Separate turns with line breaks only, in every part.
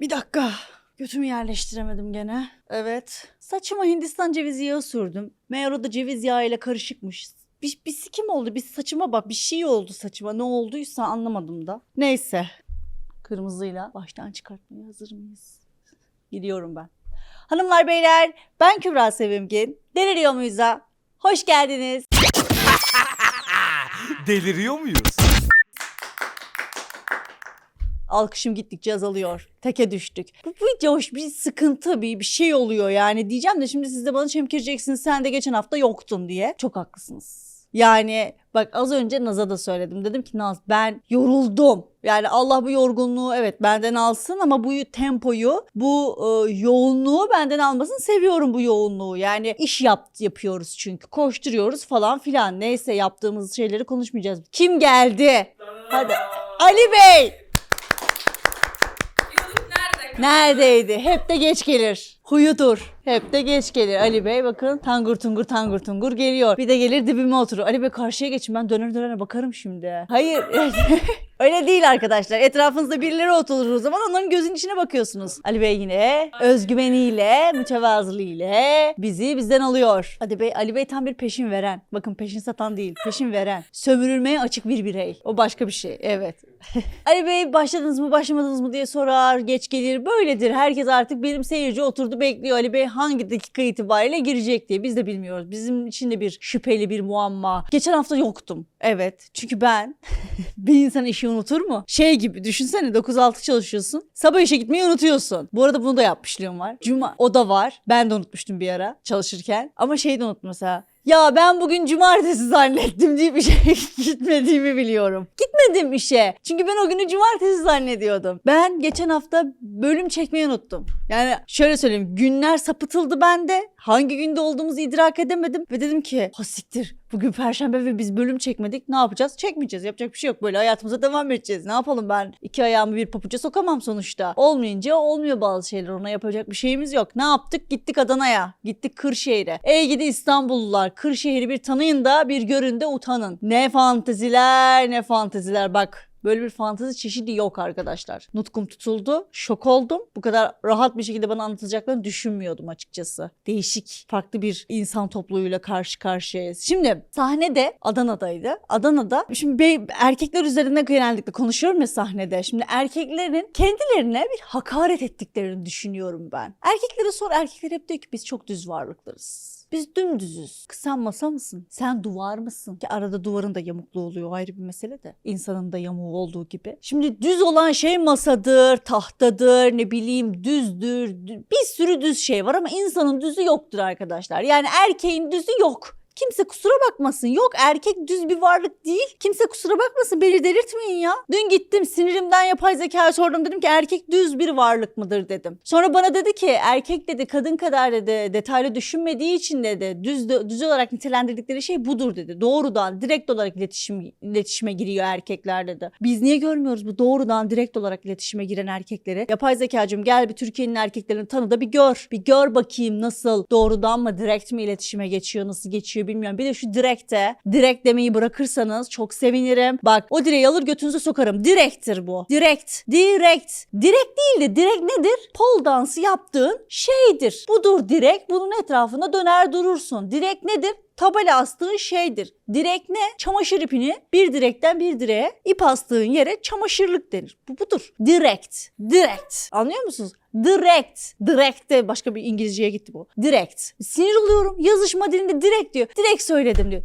Bir dakika. Götümü yerleştiremedim gene. Evet. Saçıma Hindistan cevizi yağı sürdüm. Meğer o da ceviz yağı ile karışıkmış. Bir, bir sikim oldu. Bir saçıma bak. Bir şey oldu saçıma. Ne olduysa anlamadım da. Neyse. Kırmızıyla baştan çıkartmaya hazır mıyız? Gidiyorum ben. Hanımlar beyler ben Kübra Sevimgin. Deliriyor muyuz'a? Hoş geldiniz.
Deliriyor muyuz?
Alkışım gittikçe azalıyor. Teke düştük. Bu video hoş bir sıkıntı bir, bir şey oluyor yani. Diyeceğim de şimdi siz de bana çemkireceksiniz sen de geçen hafta yoktun diye. Çok haklısınız. Yani bak az önce Naz'a da söyledim. Dedim ki Naz ben yoruldum. Yani Allah bu yorgunluğu evet benden alsın ama bu tempoyu, bu e, yoğunluğu benden almasın. Seviyorum bu yoğunluğu. Yani iş yap, yapıyoruz çünkü. Koşturuyoruz falan filan. Neyse yaptığımız şeyleri konuşmayacağız. Kim geldi? Hadi. Ali Bey. Neredeydi? Hep de geç gelir. Huyudur. Hep de geç gelir. Ali Bey bakın tangur tungur tangur tungur geliyor. Bir de gelir dibime oturur. Ali Bey karşıya geçin ben döner dönene bakarım şimdi. Hayır. Öyle değil arkadaşlar. Etrafınızda birileri oturur o zaman onların gözün içine bakıyorsunuz. Ali Bey yine özgüveniyle, mütevazılığıyla bizi bizden alıyor. Hadi Bey, Ali Bey tam bir peşin veren. Bakın peşin satan değil, peşin veren. Sömürülmeye açık bir birey. O başka bir şey. Evet. Ali Bey başladınız mı başlamadınız mı diye sorar, geç gelir. Böyledir. Herkes artık benim seyirci oturdu bekliyor. Ali Bey hangi dakika itibariyle girecek diye. Biz de bilmiyoruz. Bizim için de bir şüpheli bir muamma. Geçen hafta yoktum. Evet. Çünkü ben bir insan işi unutur mu? Şey gibi düşünsene 9-6 çalışıyorsun. Sabah işe gitmeyi unutuyorsun. Bu arada bunu da yapmışlığım var. Cuma o da var. Ben de unutmuştum bir ara çalışırken. Ama şeyi de unuttum mesela. Ya ben bugün cumartesi zannettim diye bir şey gitmediğimi biliyorum. Gitmedim işe. Çünkü ben o günü cumartesi zannediyordum. Ben geçen hafta bölüm çekmeyi unuttum. Yani şöyle söyleyeyim günler sapıtıldı bende. Hangi günde olduğumuzu idrak edemedim. Ve dedim ki ha siktir bugün perşembe ve biz bölüm çekmedik. Ne yapacağız? Çekmeyeceğiz. Yapacak bir şey yok. Böyle hayatımıza devam edeceğiz. Ne yapalım ben iki ayağımı bir papuca sokamam sonuçta. Olmayınca olmuyor bazı şeyler. Ona yapacak bir şeyimiz yok. Ne yaptık? Gittik Adana'ya. Gittik Kırşehir'e. Ey gidi İstanbullular. Kırşehir'i bir tanıyın da bir görün de utanın. Ne fanteziler ne fanteziler. Bak Böyle bir fantezi çeşidi yok arkadaşlar. Nutkum tutuldu. Şok oldum. Bu kadar rahat bir şekilde bana anlatacaklarını düşünmüyordum açıkçası. Değişik, farklı bir insan topluluğuyla karşı karşıyayız. Şimdi sahnede Adana'daydı. Adana'da şimdi bey, erkekler üzerinde genellikle konuşuyorum ya sahnede. Şimdi erkeklerin kendilerine bir hakaret ettiklerini düşünüyorum ben. Erkeklere sor erkekler hep diyor ki biz çok düz varlıklarız. Biz dümdüzüz. Sen masa mısın? Sen duvar mısın? Ki arada duvarın da yamukluğu oluyor ayrı bir mesele de. İnsanın da yamuğu olduğu gibi. Şimdi düz olan şey masadır, tahtadır, ne bileyim düzdür. dü- Bir sürü düz şey var ama insanın düzü yoktur arkadaşlar. Yani erkeğin düzü yok. Kimse kusura bakmasın. Yok erkek düz bir varlık değil. Kimse kusura bakmasın. Beni delirtmeyin ya. Dün gittim sinirimden yapay zekaya sordum. Dedim ki erkek düz bir varlık mıdır dedim. Sonra bana dedi ki erkek dedi kadın kadar dedi detaylı düşünmediği için dedi düz düz olarak nitelendirdikleri şey budur dedi. Doğrudan direkt olarak iletişim iletişime giriyor erkekler dedi. Biz niye görmüyoruz bu doğrudan direkt olarak iletişime giren erkekleri? Yapay zekacığım gel bir Türkiye'nin erkeklerini tanı da bir gör. Bir gör bakayım nasıl doğrudan mı direkt mi iletişime geçiyor nasıl geçiyor bilmiyorum. Bir de şu direkte direkt demeyi bırakırsanız çok sevinirim. Bak o direği alır götünüze sokarım. Direktir bu. Direkt. Direkt. Direkt değil de direkt nedir? Pol dansı yaptığın şeydir. Budur direkt. Bunun etrafında döner durursun. Direkt nedir? Tabela astığın şeydir. Direk ne? Çamaşır ipini bir direkten bir direğe ip astığın yere çamaşırlık denir. Bu budur. Direkt. Direkt. Anlıyor musunuz? Direkt. Direkt de başka bir İngilizceye gitti bu. Direkt. Sinir oluyorum. Yazışma dilinde direkt diyor. Direkt söyledim diyor.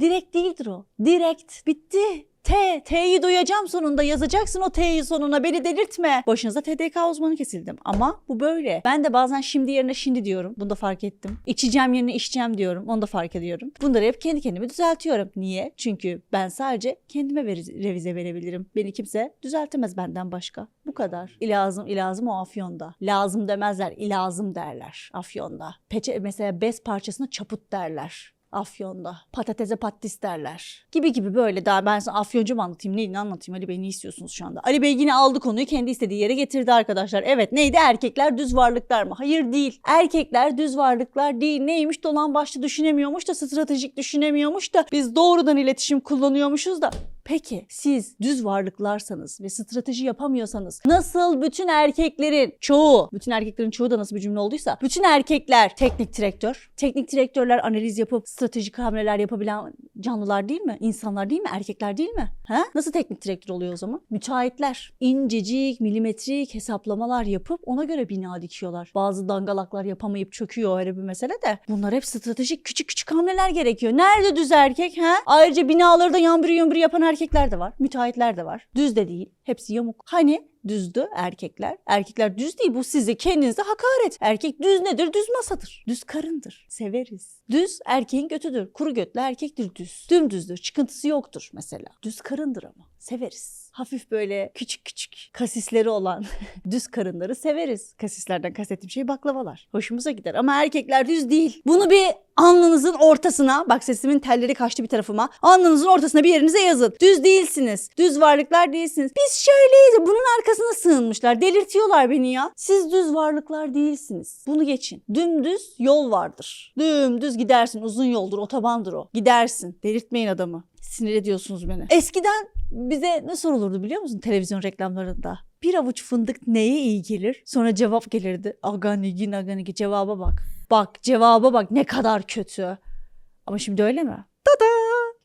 Direkt değildir o. Direkt. Bitti. T. T'yi duyacağım sonunda yazacaksın o T'yi sonuna beni delirtme. Başınıza TDK uzmanı kesildim. Ama bu böyle. Ben de bazen şimdi yerine şimdi diyorum. Bunu da fark ettim. İçeceğim yerine içeceğim diyorum. Onu da fark ediyorum. Bunları hep kendi kendime düzeltiyorum. Niye? Çünkü ben sadece kendime revize verebilirim. Beni kimse düzeltemez benden başka. Bu kadar. İlazım ilazım o afyonda. Lazım demezler. ilazım derler afyonda. Peçe mesela bez parçasına çaput derler. Afyon'da. Patatese pattis derler. Gibi gibi böyle daha ben sana Afyoncu mu anlatayım neyini anlatayım Ali Bey ne istiyorsunuz şu anda? Ali Bey yine aldı konuyu kendi istediği yere getirdi arkadaşlar. Evet neydi erkekler düz varlıklar mı? Hayır değil. Erkekler düz varlıklar değil. Neymiş dolan başlı düşünemiyormuş da stratejik düşünemiyormuş da biz doğrudan iletişim kullanıyormuşuz da Peki siz düz varlıklarsanız ve strateji yapamıyorsanız nasıl bütün erkeklerin çoğu, bütün erkeklerin çoğu da nasıl bir cümle olduysa bütün erkekler teknik direktör, teknik direktörler analiz yapıp stratejik hamleler yapabilen canlılar değil mi? İnsanlar değil mi? Erkekler değil mi? Ha? Nasıl teknik direktör oluyor o zaman? Müteahhitler incecik, milimetrik hesaplamalar yapıp ona göre bina dikiyorlar. Bazı dangalaklar yapamayıp çöküyor ayrı bir mesele de. Bunlar hep stratejik küçük küçük hamleler gerekiyor. Nerede düz erkek? Ha? Ayrıca binaları da yambırı yambırı yapan erkekler de var. Müteahhitler de var. Düz de değil. Hepsi yamuk. Hani düzdü erkekler. Erkekler düz değil bu size kendinize hakaret. Erkek düz nedir? Düz masadır. Düz karındır. Severiz. Düz erkeğin götüdür. Kuru götlü erkektir düz. Dümdüzdür. Çıkıntısı yoktur mesela. Düz karındır ama. Severiz. Hafif böyle küçük küçük kasisleri olan düz karınları severiz. Kasislerden kastettiğim şey baklavalar. Hoşumuza gider ama erkekler düz değil. Bunu bir alnınızın ortasına, bak sesimin telleri kaçtı bir tarafıma. Alnınızın ortasına bir yerinize yazın. Düz değilsiniz. Düz varlıklar değilsiniz. Biz şöyleyiz. Bunun arkasına sığınmışlar. Delirtiyorlar beni ya. Siz düz varlıklar değilsiniz. Bunu geçin. Dümdüz yol vardır. Dümdüz gidersin. Uzun yoldur, otobandır o. Gidersin. Delirtmeyin adamı. Sinir ediyorsunuz beni. Eskiden bize ne sorulurdu biliyor musun televizyon reklamlarında? Bir avuç fındık neye iyi gelir? Sonra cevap gelirdi. Aganigi naganigi cevaba bak. Bak cevaba bak ne kadar kötü. Ama şimdi öyle mi? Tada!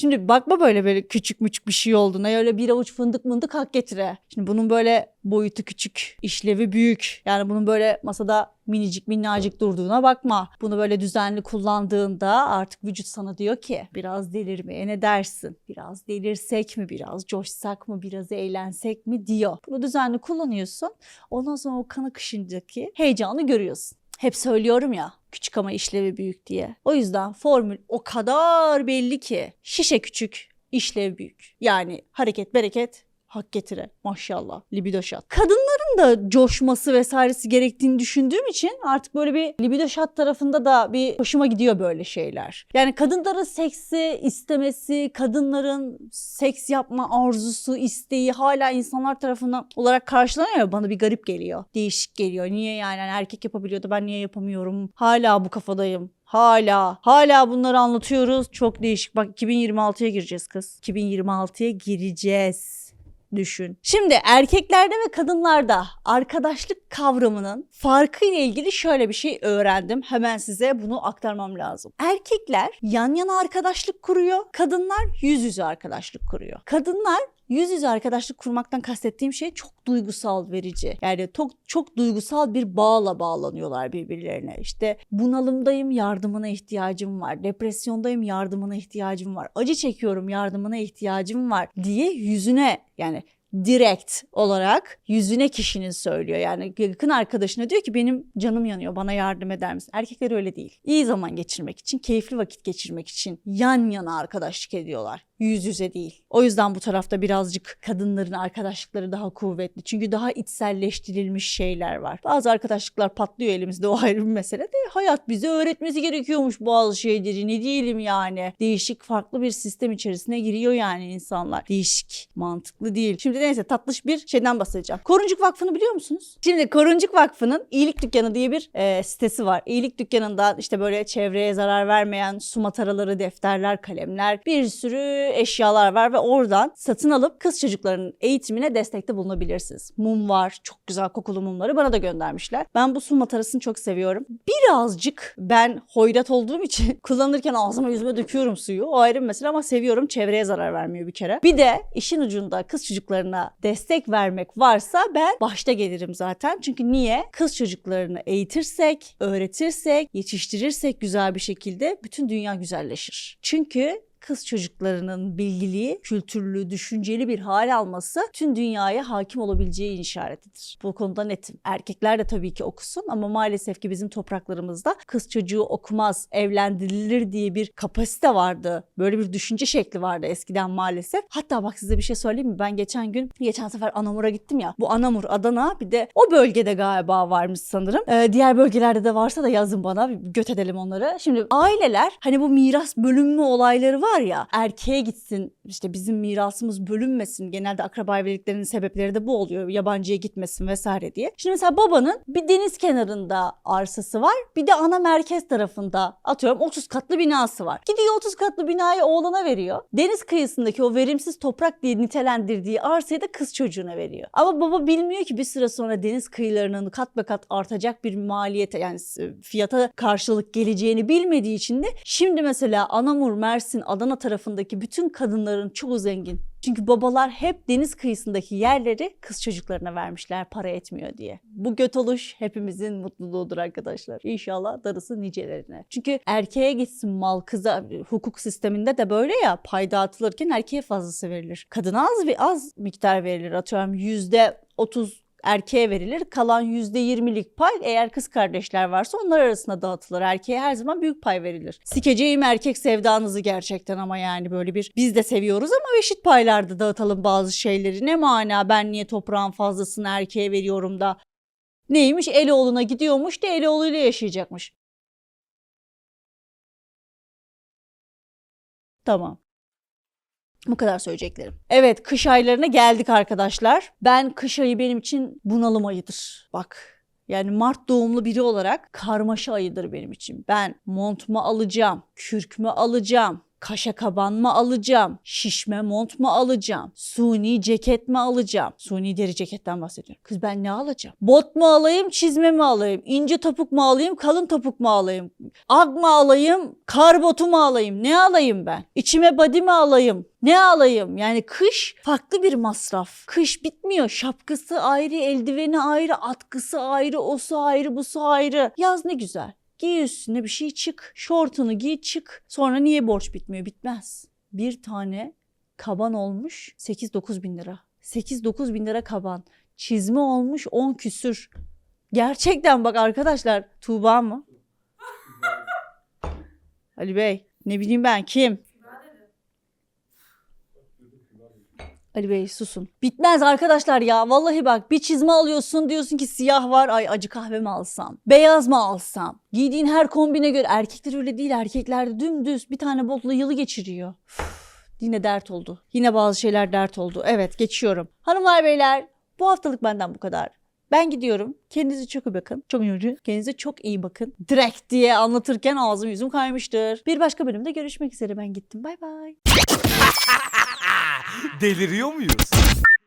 Şimdi bakma böyle böyle küçük müçük bir şey olduğuna öyle bir avuç fındık mındık hak getire. Şimdi bunun böyle boyutu küçük, işlevi büyük. Yani bunun böyle masada minicik minnacık durduğuna bakma. Bunu böyle düzenli kullandığında artık vücut sana diyor ki biraz delirmeye ne dersin? Biraz delirsek mi, biraz coşsak mı, biraz eğlensek mi diyor. Bunu düzenli kullanıyorsun. Ondan sonra o kan akışındaki heyecanı görüyorsun. Hep söylüyorum ya küçük ama işlevi büyük diye. O yüzden formül o kadar belli ki şişe küçük, işlev büyük. Yani hareket bereket hak getire maşallah libido shot. Kadınların da coşması vesairesi gerektiğini düşündüğüm için artık böyle bir libido shot tarafında da bir hoşuma gidiyor böyle şeyler. Yani kadınların seksi istemesi, kadınların seks yapma arzusu, isteği hala insanlar tarafından olarak karşılanıyor bana bir garip geliyor. Değişik geliyor. Niye yani Yani erkek yapabiliyordu ben niye yapamıyorum? Hala bu kafadayım. Hala, hala bunları anlatıyoruz. Çok değişik. Bak 2026'ya gireceğiz kız. 2026'ya gireceğiz düşün. Şimdi erkeklerde ve kadınlarda arkadaşlık kavramının farkı ile ilgili şöyle bir şey öğrendim. Hemen size bunu aktarmam lazım. Erkekler yan yana arkadaşlık kuruyor. Kadınlar yüz yüze arkadaşlık kuruyor. Kadınlar Yüz yüze arkadaşlık kurmaktan kastettiğim şey çok duygusal verici. Yani çok çok duygusal bir bağla bağlanıyorlar birbirlerine. İşte bunalımdayım, yardımına ihtiyacım var. Depresyondayım, yardımına ihtiyacım var. Acı çekiyorum, yardımına ihtiyacım var diye yüzüne yani direkt olarak yüzüne kişinin söylüyor. Yani yakın arkadaşına diyor ki benim canım yanıyor bana yardım eder misin? Erkekler öyle değil. İyi zaman geçirmek için, keyifli vakit geçirmek için yan yana arkadaşlık ediyorlar. Yüz yüze değil. O yüzden bu tarafta birazcık kadınların arkadaşlıkları daha kuvvetli. Çünkü daha içselleştirilmiş şeyler var. Bazı arkadaşlıklar patlıyor elimizde o ayrı bir mesele de hayat bize öğretmesi gerekiyormuş bazı şeyleri. Ne diyelim yani. Değişik farklı bir sistem içerisine giriyor yani insanlar. Değişik, mantıklı değil. Şimdi neyse tatlış bir şeyden bahsedeceğim. Koruncuk Vakfı'nı biliyor musunuz? Şimdi Koruncuk Vakfı'nın İyilik Dükkanı diye bir e, sitesi var. İyilik Dükkanı'nda işte böyle çevreye zarar vermeyen su mataraları, defterler, kalemler bir sürü eşyalar var ve oradan satın alıp kız çocuklarının eğitimine destekte bulunabilirsiniz. Mum var, çok güzel kokulu mumları bana da göndermişler. Ben bu su matarasını çok seviyorum. Birazcık ben hoyrat olduğum için kullanırken ağzıma yüzüme döküyorum suyu. O ayrı bir mesele ama seviyorum. Çevreye zarar vermiyor bir kere. Bir de işin ucunda kız çocuklarına destek vermek varsa ben başta gelirim zaten. Çünkü niye? Kız çocuklarını eğitirsek, öğretirsek, yetiştirirsek güzel bir şekilde bütün dünya güzelleşir. Çünkü kız çocuklarının bilgili, kültürlü, düşünceli bir hal alması tüm dünyaya hakim olabileceği işaretidir. Bu konuda netim. Erkekler de tabii ki okusun ama maalesef ki bizim topraklarımızda kız çocuğu okumaz, evlendirilir diye bir kapasite vardı. Böyle bir düşünce şekli vardı eskiden maalesef. Hatta bak size bir şey söyleyeyim mi? Ben geçen gün, geçen sefer Anamur'a gittim ya. Bu Anamur, Adana bir de o bölgede galiba varmış sanırım. Ee, diğer bölgelerde de varsa da yazın bana. Bir göt edelim onları. Şimdi aileler hani bu miras bölünme olayları var var ya erkeğe gitsin işte bizim mirasımız bölünmesin. Genelde akraba evliliklerinin sebepleri de bu oluyor. Yabancıya gitmesin vesaire diye. Şimdi mesela babanın bir deniz kenarında arsası var. Bir de ana merkez tarafında atıyorum 30 katlı binası var. Gidiyor 30 katlı binayı oğlana veriyor. Deniz kıyısındaki o verimsiz toprak diye nitelendirdiği arsayı da kız çocuğuna veriyor. Ama baba bilmiyor ki bir süre sonra deniz kıyılarının kat be kat artacak bir maliyete yani fiyata karşılık geleceğini bilmediği için de şimdi mesela Anamur, Mersin, Adana tarafındaki bütün kadınların çoğu zengin. Çünkü babalar hep deniz kıyısındaki yerleri kız çocuklarına vermişler para etmiyor diye. Bu göt oluş hepimizin mutluluğudur arkadaşlar. İnşallah darısı nicelerine. Çünkü erkeğe gitsin mal kıza hukuk sisteminde de böyle ya pay dağıtılırken erkeğe fazlası verilir. Kadına az bir az miktar verilir. Atıyorum yüzde 30 erkeğe verilir. Kalan %20'lik pay eğer kız kardeşler varsa onlar arasında dağıtılır. Erkeğe her zaman büyük pay verilir. Sikeceğim erkek sevdanızı gerçekten ama yani böyle bir biz de seviyoruz ama eşit paylarda dağıtalım bazı şeyleri. Ne mana ben niye toprağın fazlasını erkeğe veriyorum da neymiş Eloğlu'na gidiyormuş da Eloğlu'yla yaşayacakmış. Tamam. Bu kadar söyleyeceklerim. Evet kış aylarına geldik arkadaşlar. Ben kış ayı benim için bunalım ayıdır. Bak yani Mart doğumlu biri olarak karmaşa ayıdır benim için. Ben montmu alacağım, kürkümü alacağım, kaşa kaban mı alacağım, şişme mont mu alacağım, suni ceket mi alacağım? Suni deri ceketten bahsediyorum. Kız ben ne alacağım? Bot mu alayım, çizme mi alayım, ince topuk mu alayım, kalın topuk mu alayım? Ag mı alayım, kar botu mu alayım? Ne alayım ben? İçime body mi alayım? Ne alayım? Yani kış farklı bir masraf. Kış bitmiyor. Şapkası ayrı, eldiveni ayrı, atkısı ayrı, osu ayrı, busu ayrı. Yaz ne güzel. Giy üstüne bir şey çık. Şortunu giy çık. Sonra niye borç bitmiyor? Bitmez. Bir tane kaban olmuş 8-9 bin lira. 8-9 bin lira kaban. Çizme olmuş 10 küsür. Gerçekten bak arkadaşlar Tuğba mı? Ali Bey ne bileyim ben kim? Ali Bey susun. Bitmez arkadaşlar ya. Vallahi bak bir çizme alıyorsun diyorsun ki siyah var. Ay acı kahve mi alsam? Beyaz mı alsam? Giydiğin her kombine göre. Erkekler öyle değil. Erkekler dümdüz bir tane botla yılı geçiriyor. Üf, yine dert oldu. Yine bazı şeyler dert oldu. Evet geçiyorum. Hanımlar beyler bu haftalık benden bu kadar. Ben gidiyorum. Kendinize çok iyi bakın. Çok yorucu. Kendinize çok iyi bakın. Direkt diye anlatırken ağzım yüzüm kaymıştır. Bir başka bölümde görüşmek üzere. Ben gittim. Bay bay.
Deliriyor muyuz?